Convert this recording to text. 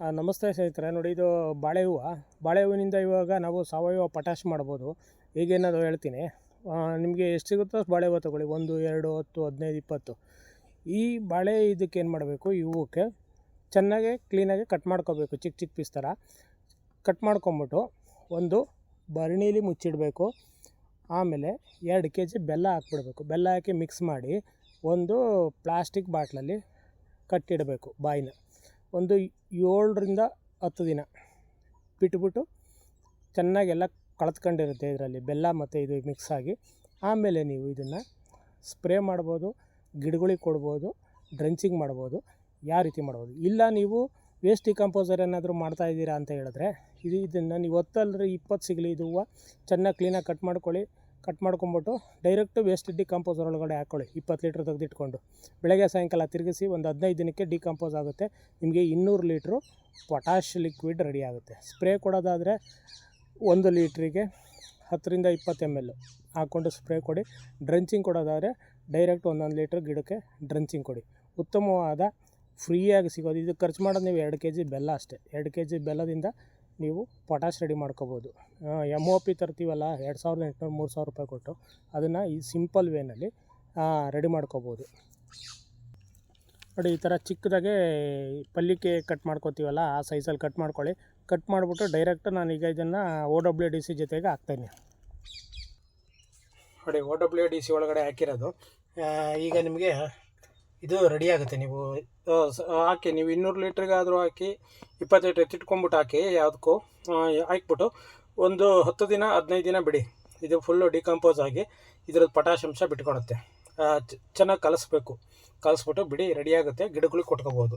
ನಮಸ್ತೆ ಸ್ನೇಹಿತರೆ, ನೋಡಿ ಇದು ಬಾಳೆ ಹೂವು. ಬಾಳೆ ಹೂವಿನಿಂದ ಇವಾಗ ನಾವು ಸಾವಯವ ಪಟಾಶ್ ಮಾಡ್ಬೋದು. ಈಗೇನದು ಹೇಳ್ತೀನಿ. ನಿಮಗೆ ಎಷ್ಟು ಸಿಗುತ್ತೋ ಬಾಳೆ ಹೂವು ತೊಗೊಳ್ಳಿ. ಒಂದು, ಎರಡು, ಹತ್ತು, ಹದಿನೈದು, ಇಪ್ಪತ್ತು. ಈ ಬಾಳೆ ಇದಕ್ಕೆ ಏನು ಮಾಡಬೇಕು? ಈ ಹೂವಕ್ಕೆ ಚೆನ್ನಾಗಿ ಕ್ಲೀನಾಗಿ ಕಟ್ ಮಾಡ್ಕೋಬೇಕು. ಚಿಕ್ಕ ಚಿಕ್ಕ ಪೀಸ್ ಥರ ಕಟ್ ಮಾಡ್ಕೊಂಬಿಟ್ಟು ಒಂದು ಭರಣೀಲಿ ಮುಚ್ಚಿಡಬೇಕು. ಆಮೇಲೆ ಎರಡು ಕೆ ಜಿ ಬೆಲ್ಲ ಹಾಕ್ಬಿಡ್ಬೇಕು. ಬೆಲ್ಲ ಹಾಕಿ ಮಿಕ್ಸ್ ಮಾಡಿ ಒಂದು ಪ್ಲಾಸ್ಟಿಕ್ ಬಾಟ್ಲಲ್ಲಿ ಕಟ್ಟಿಡಬೇಕು ಬಾಯಿನ. ಒಂದು ಏಳರಿಂದ ಹತ್ತು ದಿನ ಬಿಟ್ಬಿಟ್ಟು ಚೆನ್ನಾಗೆಲ್ಲ ಕಳೆದ್ಕೊಂಡಿರುತ್ತೆ ಇದರಲ್ಲಿ ಬೆಲ್ಲ ಮತ್ತು ಇದು ಮಿಕ್ಸ್ ಆಗಿ. ಆಮೇಲೆ ನೀವು ಇದನ್ನು ಸ್ಪ್ರೇ ಮಾಡ್ಬೋದು, ಗಿಡಗಳಿಗೆ ಕೊಡ್ಬೋದು ಡ್ರೆಂಚಿಂಗ್ ಮಾಡ್ಬೋದು, ಯಾವ ರೀತಿ ಮಾಡ್ಬೋದು. ಇಲ್ಲ ನೀವು ವೇಸ್ಟ್ ಡಿಕಂಪೋಸರ್ ಏನಾದರೂ ಮಾಡ್ತಾ ಇದ್ದೀರಾ ಅಂತ ಹೇಳಿದ್ರೆ, ಇದು ಇದನ್ನು ನೀವು ಹೊತ್ತಲ್ರಿ ಇಪ್ಪತ್ತು ಸಿಗಲಿ, ಇದು ಹೂವು ಚೆನ್ನಾಗಿ ಕ್ಲೀನಾಗಿ ಕಟ್ ಮಾಡ್ಕೊಳ್ಳಿ. ಕಟ್ ಮಾಡ್ಕೊಂಬಿಟ್ಟು ಡೈರೆಕ್ಟು ವೇಸ್ಟ್ ಡಿಕಂಪೋಸರ್ ಒಳಗಡೆ ಹಾಕ್ಕೊಳ್ಳಿ ಇಪ್ಪತ್ತು ಲೀಟ್ರ್ ತೆಗೆದಿಟ್ಕೊಂಡು. ಬೆಳಗ್ಗೆ, ಸಾಯಂಕಾಲ ತಿರುಗಿಸಿ ಒಂದು ಹದಿನೈದು ದಿನಕ್ಕೆ ಡಿಕಂಪೋಸ್ ಆಗುತ್ತೆ. ನಿಮಗೆ ಇನ್ನೂರು ಲೀಟ್ರು ಪೊಟ್ಯಾಶ್ ಲಿಕ್ವಿಡ್ ರೆಡಿ ಆಗುತ್ತೆ. ಸ್ಪ್ರೇ ಕೊಡೋದಾದರೆ ಒಂದು ಲೀಟ್ರಿಗೆ ಹತ್ತರಿಂದ ಇಪ್ಪತ್ತು ಎಂ ಎಲ್ ಹಾಕ್ಕೊಂಡು ಸ್ಪ್ರೇ ಕೊಡಿ. ಡ್ರೆಂಚಿಂಗ್ ಕೊಡೋದಾದರೆ ಡೈರೆಕ್ಟ್ ಒಂದೊಂದು ಲೀಟ್ರ್ ಗಿಡಕ್ಕೆ ಡ್ರೆಂಚಿಂಗ್ ಕೊಡಿ. ಉತ್ತಮವಾದ ಫ್ರೀಯಾಗಿ ಸಿಗೋದು. ಇದು ಖರ್ಚು ಮಾಡೋದು ನೀವು ಎರಡು ಕೆ ಜಿ ಬೆಲ್ಲ ಅಷ್ಟೇ. ಎರಡು ಕೆ ಜಿ ಬೆಲ್ಲದಿಂದ ನೀವು ಪೊಟ್ಯಾಶ್ ರೆಡಿ ಮಾಡ್ಕೋಬೋದು. ಎಂ ಒ ಪಿ ತರ್ತೀವಲ್ಲ, ಎರಡು ಸಾವಿರದ ಎಂಟುನೂರು, ಮೂರು ಸಾವಿರ ರೂಪಾಯಿ ಕೊಟ್ಟು ಅದನ್ನು ಈ ಸಿಂಪಲ್ ವೇನಲ್ಲಿ ರೆಡಿ ಮಾಡ್ಕೋಬೋದು. ನೋಡಿ, ಈ ಥರ ಚಿಕ್ಕದಾಗೆ ಪಲ್ಲಿಕೆ ಕಟ್ ಮಾಡ್ಕೋತೀವಲ್ಲ, ಆ ಸೈಜಲ್ಲಿ ಕಟ್ ಮಾಡ್ಕೊಳ್ಳಿ. ಕಟ್ ಮಾಡಿಬಿಟ್ಟು ಡೈರೆಕ್ಟ್ ನಾನೀಗ ಇದನ್ನು ಓ ಡಬ್ಲ್ಯೂ ಡಿ ಸಿ ಜೊತೆಗೆ ಹಾಕ್ತೇನೆ. ನೋಡಿ ಓ ಡಬ್ಲ್ಯೂ ಡಿ ಸಿ ಒಳಗಡೆ ಹಾಕಿರೋದು. ಈಗ ನಿಮಗೆ ಇದು ರೆಡಿ ಆಗುತ್ತೆ. ನೀವು ಹಾಕಿ, ನೀವು ಇನ್ನೂರು ಲೀಟ್ರಿಗಾದರೂ ಹಾಕಿ ಇಪ್ಪತ್ತು ಲೀಟ್ರ್ ಎತ್ತಿಟ್ಕೊಂಬಿಟ್ಟು ಹಾಕಿ ಯಾವುದಕ್ಕೂ ಹಾಕ್ಬಿಟ್ಟು ಒಂದು ಹತ್ತು ದಿನ, ಹದಿನೈದು ದಿನ ಬಿಡಿ. ಇದು ಫುಲ್ಲು ಡಿಕಂಪೋಸ್ ಆಗಿ ಇದ್ರದ್ದು ಅಂಶ ಬಿಟ್ಕೊಳುತ್ತೆ ಚೆನ್ನಾಗಿ ಕಲಿಸ್ಬೇಕು. ಕಲಿಸ್ಬಿಟ್ಟು ಬಿಡಿ ರೆಡಿಯಾಗುತ್ತೆ ಗಿಡಗಳಿಗೆ ಕೊಟ್ಕೋಬೋದು.